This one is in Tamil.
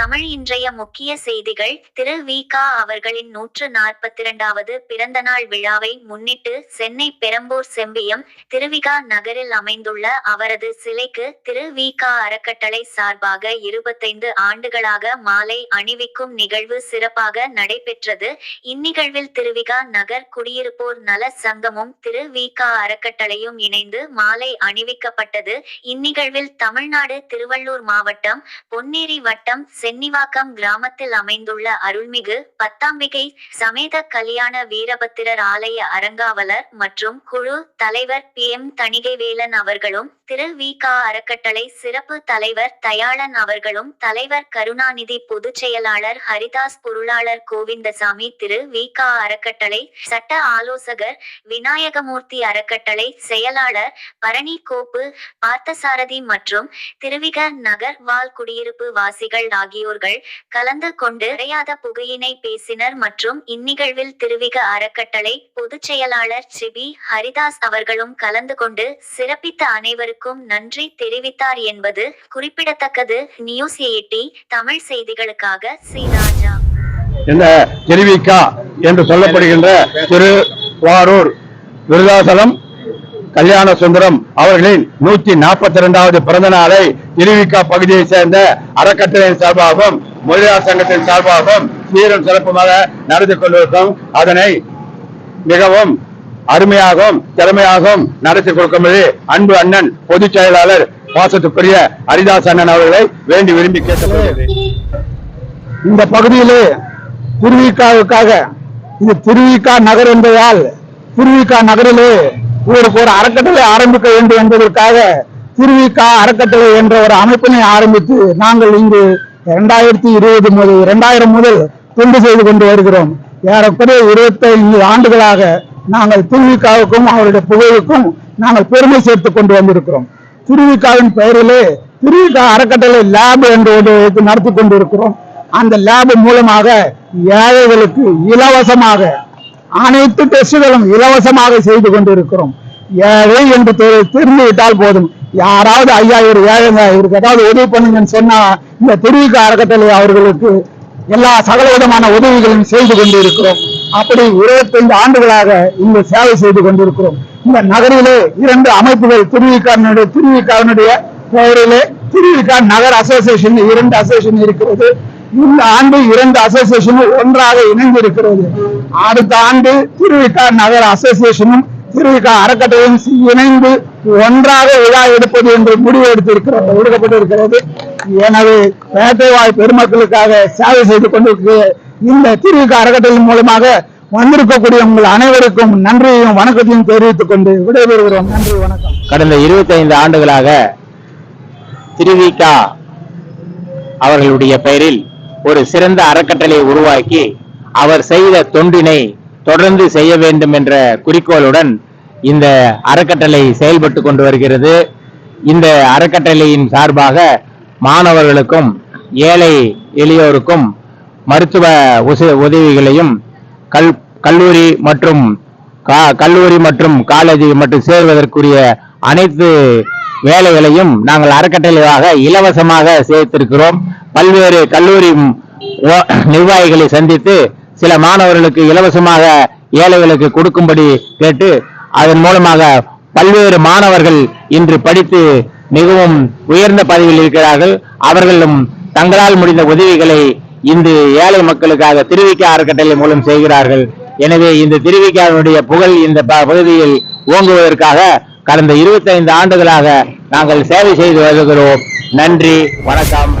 தமிழ் இன்றைய முக்கிய செய்திகள். திரு. வி. கா. அவர்களின் நூற்று நாற்பத்தி நாற்பத்திரண்டாவது பிறந்தநாள் விழாவை முன்னிட்டு சென்னை பெரம்பூர் செம்பியம் திருவிகா நகரில் அமைந்துள்ள அவரது சிலைக்கு திரு. வி. கா. அறக்கட்டளை சார்பாக இருபத்தைந்து ஆண்டுகளாக மாலை அணிவிக்கும் நிகழ்வு சிறப்பாக நடைபெற்றது. இந்நிகழ்வில் திருவிகா நகர் குடியிருப்போர் நல சங்கமும் திரு. வி. கா. அறக்கட்டளையும் இணைந்து மாலை அணிவிக்கப்பட்டது. இந்நிகழ்வில் தமிழ்நாடு திருவள்ளூர் மாவட்டம் பொன்னேரி வட்டம் சென்னிவாக்கம் கிராமத்தில் அமைந்துள்ள அருள்மிகு பத்தாம்பிகை சமேத கல்யாண வீரபத்திரர் ஆலய அறங்காவலர் மற்றும் குழு தலைவர் பி. எம். தணிகைவேலன் அவர்களும் திரு. வி. க. அறக்கட்டளை சிறப்பு தலைவர் தயாளன் அவர்களும் தலைவர் கருணாநிதி பொதுச் செயலாளர் ஹரிதாஸ் பொருளாளர் கோவிந்தசாமி திரு. வி. க. அறக்கட்டளை சட்ட ஆலோசகர் விநாயகமூர்த்தி அறக்கட்டளை செயலாளர் பரணி கோப்பு பார்த்தசாரதி மற்றும் திருவிக நகர் வாழ் குடியிருப்பு வாசிகள் ஆகிய ஆகியோர்கள் கலந்து கொண்டு அடையாத புகையினை பேசினர் மற்றும் இந்நிகழ்வில் திருவிக அறக்கட்டளை பொதுச் செயலாளர் சிபி ஹரிதாஸ் அவர்களும் கலந்து கொண்டு சிறப்பித்த அனைவருக்கும் நன்றி தெரிவித்தார் என்பது குறிப்பிடத்தக்கது. நியூஸ் எயிட்டி தமிழ் செய்திகளுக்காக சி ராஜா இந்த திருவிக்கா என்று சொல்லப்படுகின்ற திரு வாரூர் விருதாசலம் கல்யாண சுந்தரம் அவர்களின் நூத்தி நாற்பத்தி இரண்டாவது பிறந்த நாளை திருவிக்கா பகுதியை சேர்ந்த அறக்கட்டளையின் சார்பாகவும் மொழியார் சங்கத்தின் சார்பாகவும் சீரும் சிறப்புமாக நடந்து கொண்டிருக்கும். அதனை மிகவும் அருமையாகவும் திறமையாகவும் நடத்தி கொடுக்கும்படி அன்பு அண்ணன் பொதுச் செயலாளர் பாசத்துக்குரிய ஹரிதாஸ் அண்ணன் அவர்களை வேண்டி விரும்பி கேட்டுக்கொள்கிறேன். இந்த பகுதியிலே திருவிக்காவுக்காக இது திருவிக்கா நகர் என்பதால் திருவிக்கா நகரிலே ஊருக்கு ஒரு அறக்கட்டளை ஆரம்பிக்க வேண்டும் என்பதற்காக திருவிக்கா அறக்கட்டளை என்ற ஒரு அமைப்பினை ஆரம்பித்து நாங்கள் இங்கு இரண்டாயிரத்தி இருபது முதல் இரண்டாயிரம் முதல் தொண்டு செய்து கொண்டு வருகிறோம். ஏறக்குறைய இருபத்தைந்து ஆண்டுகளாக நாங்கள் திருவிக்காவுக்கும் அவருடைய புகழுக்கும் நாங்கள் பெருமை சேர்த்துக் கொண்டு வந்திருக்கிறோம். திருவிக்காவின் பெயரிலே திருவிக்கா அறக்கட்டளை லேப் என்று நடத்தி கொண்டிருக்கிறோம். அந்த லேப் மூலமாக ஏழைகளுக்கு இலவசமாக அனைத்து டெஸ்டுகளும் இலவசமாக செய்து கொண்டிருக்கிறோம். ஏழை என்று தெரி- தெரிந்து விட்டால் போதும். யாராவது ஐயாயிரம் ஏழைங்க இருக்கு ஏதாவது உதவி பண்ணுங்கன்னு சொன்னா இந்த திருவிக்கா அறக்கட்டளை அவர்களுக்கு எல்லா சகல விதமான உதவிகளையும் செய்து கொண்டிருக்கிறோம். அப்படி இருபத்தைந்து ஆண்டுகளாக இங்கு சேவை செய்து கொண்டிருக்கிறோம். இந்த நகரிலே இரண்டு அமைப்புகள் திருவிக்காரனுடைய திருவிக்காரனுடைய பெயரிலே திருவிக்கா நகர் அசோசியேஷன் இரண்டு அசோசியேஷன் இருக்கிறது. இந்த ஆண்டு இரண்டு அசோசியேஷனும் ஒன்றாக இணைந்து இருக்கிறது அடுத்த ஆண்டு திருவிக்கா நகர் அசோசியேஷனும் திருவிக்கா அறக்கட்டளையும் இணைந்து ஒன்றாக விழா எடுப்பது என்று முடிவு எடுத்திருக்கிறது எடுக்கப்பட்டிருக்கிறது எனவே பேட்டைவாய் பெருமக்களுக்காக சேவை செய்து கொண்டிருக்கிற இந்த திருவிக்கா அறக்கட்டளை மூலமாக வந்திருக்கக்கூடிய உங்கள் அனைவருக்கும் நன்றியையும் வணக்கத்தையும் தெரிவித்துக் கொண்டு விடைபெறுகிறோம். நன்றி வணக்கம். கடந்த 25 ஆண்டுகளாக திருவிகா அவர்களுடைய பெயரில் ஒரு சிறந்த அறக்கட்டளை உருவாக்கி அவர் செய்த தொண்டினை தொடர்ந்து செய்ய வேண்டும் என்ற குறிக்கோளுடன் இந்த அறக்கட்டளை செயல்பட்டு கொண்டு வருகிறது. இந்த அறக்கட்டளையின் சார்பாக மாணவர்களுக்கும் ஏழை எளியோருக்கும் மருத்துவ உச- உதவிகளையும் கல் கல்லூரி மற்றும் கல்லூரி மற்றும் காலேஜ் மற்றும் சேர்வதற்குரிய அனைத்து வேலைகளையும் நாங்கள் அறக்கட்டளையாக இலவசமாக சேர்த்திருக்கிறோம். பல்வேறு கல்லூரி நிர்வாகிகளை சந்தித்து சில மாணவர்களுக்கு இலவசமாக ஏழைகளுக்கு கொடுக்கும்படி கேட்டு அதன் மூலமாக பல்வேறு மாணவர்கள் இன்று படித்து மிகவும் உயர்ந்த பதவியில் இருக்கிறார்கள். அவர்களும் தங்களால் முடிந்த உதவிகளை இன்று ஏழை மக்களுக்காக திருவிக்கா அறக்கட்டளை மூலம் செய்கிறார்கள். எனவே இந்த திருவிக்காவினுடைய புகழ் இந்த ப- பகுதியில் ஓங்குவதற்காக கடந்த 25 ஆண்டுகளாக நாங்கள் சேவை செய்து வருகிறோம். நன்றி வணக்கம்.